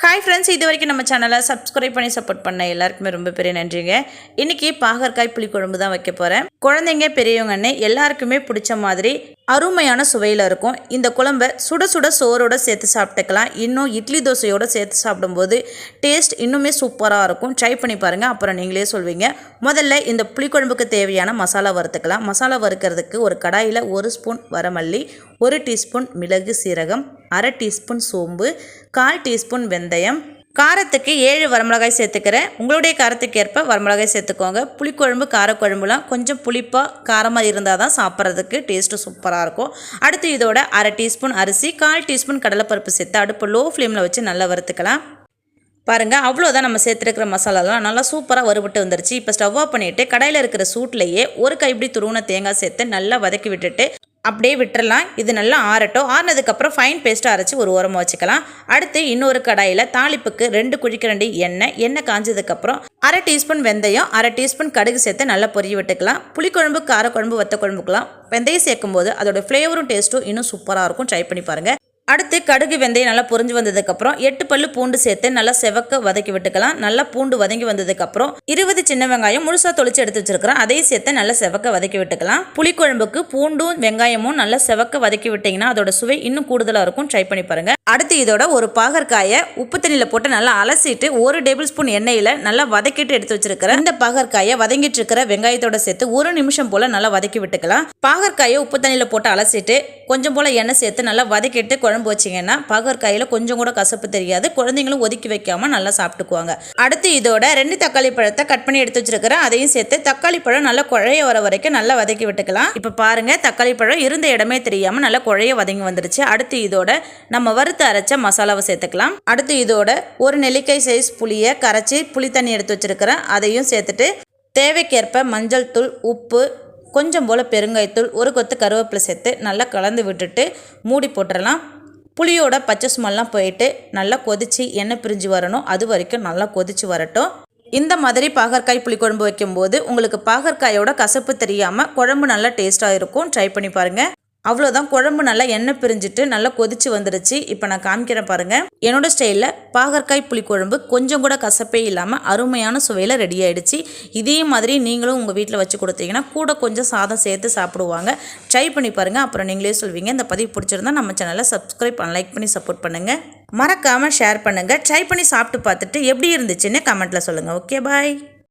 Hi friends இது வரைக்கும் நம்ம சேனலை சப்ஸ்கிரைப் பண்ணி சப்போர்ட் பண்ண எல்லாருக்குமே ரொம்ப பெரிய நன்றிங்க. இன்னைக்கு பாகற்காய் புளிக்குழம்பு தான் வைக்க போகிறேன் குழந்தைங்க பெரியவங்கன்னு எல்லாருக்குமே பிடிச்ச மாதிரி அருமையான சுவையில் இருக்கும். இந்த குழம்பை சுட சுட சோறோடு சேர்த்து சாப்பிட்டுக்கலாம். இன்னும் இட்லி தோசையோடு சேர்த்து சாப்பிடும்போது டேஸ்ட் இன்னுமே சூப்பராக இருக்கும். ட்ரை பண்ணி பாருங்கள் அப்புறம் நீங்களே சொல்வீங்க. முதல்ல இந்த புளிக்குழம்புக்கு தேவையான மசாலா வறுத்துக்கலாம். மசாலா வறுக்கிறதுக்கு ஒரு கடாயில் ஒரு ஸ்பூன் வரமல்லி ஒரு டீஸ்பூன் மிளகு சீரகம் அரை டீஸ்பூன் சோம்பு கால் டீஸ்பூன் வெந்தயம் காரத்துக்கு ஏழு வரமிளகாய் சேர்த்துக்கிறேன். உங்களுடைய காரத்துக்கு ஏற்ப வரமிளகாய் சேர்த்துக்கோங்க. புளிக்குழம்பு காரக்குழம்புலாம் கொஞ்சம் புளிப்பாக காரமாக இருந்தால் தான் சாப்பிட்றதுக்கு டேஸ்ட்டு சூப்பராக இருக்கும். அடுத்து இதோட அரை டீஸ்பூன் அரிசி கால் டீஸ்பூன் கடலைப்பருப்பு சேர்த்து அடுப்பு லோ ஃப்ளேமில் வச்சு நல்லா வறுத்துக்கலாம். பாருங்கள் அவ்வளோதான் நம்ம சேர்த்துருக்கிற மசாலாலாம் நல்லா சூப்பராக வறுபட்டு வந்துருச்சு. இப்போ ஸ்டவ் ஆஃப் பண்ணிவிட்டு கடையில் இருக்கிற சூட்லேயே ஒரு கைப்பிடி துருவன தேங்காய் சேர்த்து நல்லா வதக்கி விட்டுட்டு அப்படியே விட்டுறலாம். இது நல்லா ஆறட்டும். ஆறினதுக்கப்புறம் ஃபைன் பேஸ்ட்டாக அரைச்சி ஒரு ஓரமாக வச்சுக்கலாம். அடுத்து இன்னொரு கடாயில் தாளிப்புக்கு ரெண்டு குழிக்கரண்டி எண்ணெய். எண்ணெய் காஞ்சதுக்கப்புறம் அரை டீஸ்பூன் வெந்தயம் அரை டீஸ்பூன் கடுகு சேர்த்து நல்லா பொரிய விட்டுக்கலாம். புளிக்குழம்பு காரக்குழம்பு வத்த குழம்புக்கெலாம் வெந்தயம் சேர்க்கும் போது ஃப்ளேவரும் டேஸ்ட்டும் இன்னும் சூப்பராக இருக்கும். ட்ரை பண்ணி பாருங்கள் அடுத்து கடுகு வெந்தயம் நல்லா பொரிஞ்சு வந்ததுக்கப்புறம் எட்டு பல்லு பூண்டு சேர்த்து நல்லா செவக்க வதக்கி விட்டுக்கலாம். நல்லா பூண்டு வதங்கி வந்ததுக்கப்புறம் இருபது சின்ன வெங்காயம் முழுசாக தொளிச்சு எடுத்து வச்சிருக்கிறேன். அதையும் சேர்த்து நல்லா செவக்க வதக்கி விட்டுக்கலாம். புளிக்குழம்புக்கு பூண்டும் வெங்காயமும் நல்லா செவக்க வதக்கி விட்டிங்கன்னா அதோட சுவை இன்னும் கூடுதலாக இருக்கும். ட்ரை பண்ணி பாருங்கள் அடுத்து இதோட ஒரு பாகற்காயை உப்பு தண்ணியில் போட்டு நல்லா அலசிட்டு ஒரு டேபிள் ஸ்பூன் எண்ணெயில் நல்லா வதக்கிட்டு எடுத்து வச்சிருக்கிறேன். இந்த பாகற்காயை வதங்கிட்டு இருக்கிற வெங்காயத்தோட சேர்த்து ஒரு நிமிஷம் போல் நல்லா வதக்கி விட்டுக்கலாம். பாகற்காயை உப்பு தண்ணியில் போட்டு அலசிட்டு கொஞ்சம் போல் எண்ணெய் சேர்த்து நல்லா வதக்கிட்டு குழம்பு வச்சிங்கன்னா பாகற்காயில் கொஞ்சம் கூட கசப்பு தெரியாது. குழந்தைங்களும் ஒதுக்கி வைக்காமல் நல்லா சாப்பிட்டுக்குவாங்க. அடுத்து இதோட ரெண்டு தக்காளி பழத்தை கட் பண்ணி எடுத்து வச்சிருக்கிறேன். அதையும் சேர்த்து தக்காளி பழம் நல்லா குழைய வர வரைக்கும் நல்லா வதக்கி விட்டுக்கலாம். இப்போ பாருங்கள் தக்காளி பழம் இருந்த இடமே தெரியாமல் நல்லா குழைய வதங்கி வந்துருச்சு. அடுத்து இதோட நம்ம வறுத்து அரைச்ச மசாலாவை சேர்த்துக்கலாம். அடுத்து இதோட ஒரு நெல்லிக்காய் சைஸ் புளியை கரைச்சி புளி தண்ணி எடுத்து வச்சிருக்கிறேன். அதையும் சேர்த்துட்டு தேவைக்கேற்ப மஞ்சள் தூள் உப்பு கொஞ்சம் போல் பெருங்காயத்தூள் ஒரு கொத்து கருவேப்பிலை சேர்த்து நல்லா கலந்து விட்டுட்டு மூடி போட்டுடலாம் புளியோட பச்சை ஸ்மெல்லாம் போயிட்டு நல்லா கொதித்து எண்ணெய் பிரிஞ்சு வரணும். அது வரைக்கும் நல்லா கொதித்து வரட்டும். இந்த மாதிரி பாகற்காய் புளிக்குழம்பு வைக்கும்போது உங்களுக்கு பாகற்காயோட கசப்பு தெரியாமல் குழம்பு நல்லா டேஸ்ட்டாக இருக்கும். ட்ரை பண்ணி பாருங்கள் அவ்வளோதான் குழம்பு நல்லா எண்ணெய் பிரிஞ்சுட்டு நல்லா கொதிச்சு வந்துடுச்சு இப்போ நான் காமிக்கிறேன் பாருங்கள் என்னோட ஸ்டைலில் பாகற்காய் புளிக்குழம்பு கொஞ்சம் கூட கசப்பே இல்லாமல் அருமையான சுவையில் ரெடி ஆகிடுச்சு இதே மாதிரி நீங்களும் உங்கள் வீட்டில் வச்சு கொடுத்தீங்கன்னா கூட கொஞ்சம் சாதம் சேர்த்து சாப்பிடுவாங்க. ட்ரை பண்ணி பாருங்கள் அப்புறம் நீங்களே சொல்வீங்க. இந்த பதிவு பிடிச்சிருந்தா நம்ம சேனலை சப்ஸ்கிரைப் பண்ண லைக் பண்ணி சப்போர்ட் பண்ணுங்கள் மறக்காமல் ஷேர் பண்ணுங்கள் ட்ரை பண்ணி சாப்பிட்டு பார்த்துட்டு எப்படி இருந்துச்சுன்னு கமெண்ட்டில் சொல்லுங்கள் ஓகே பாய்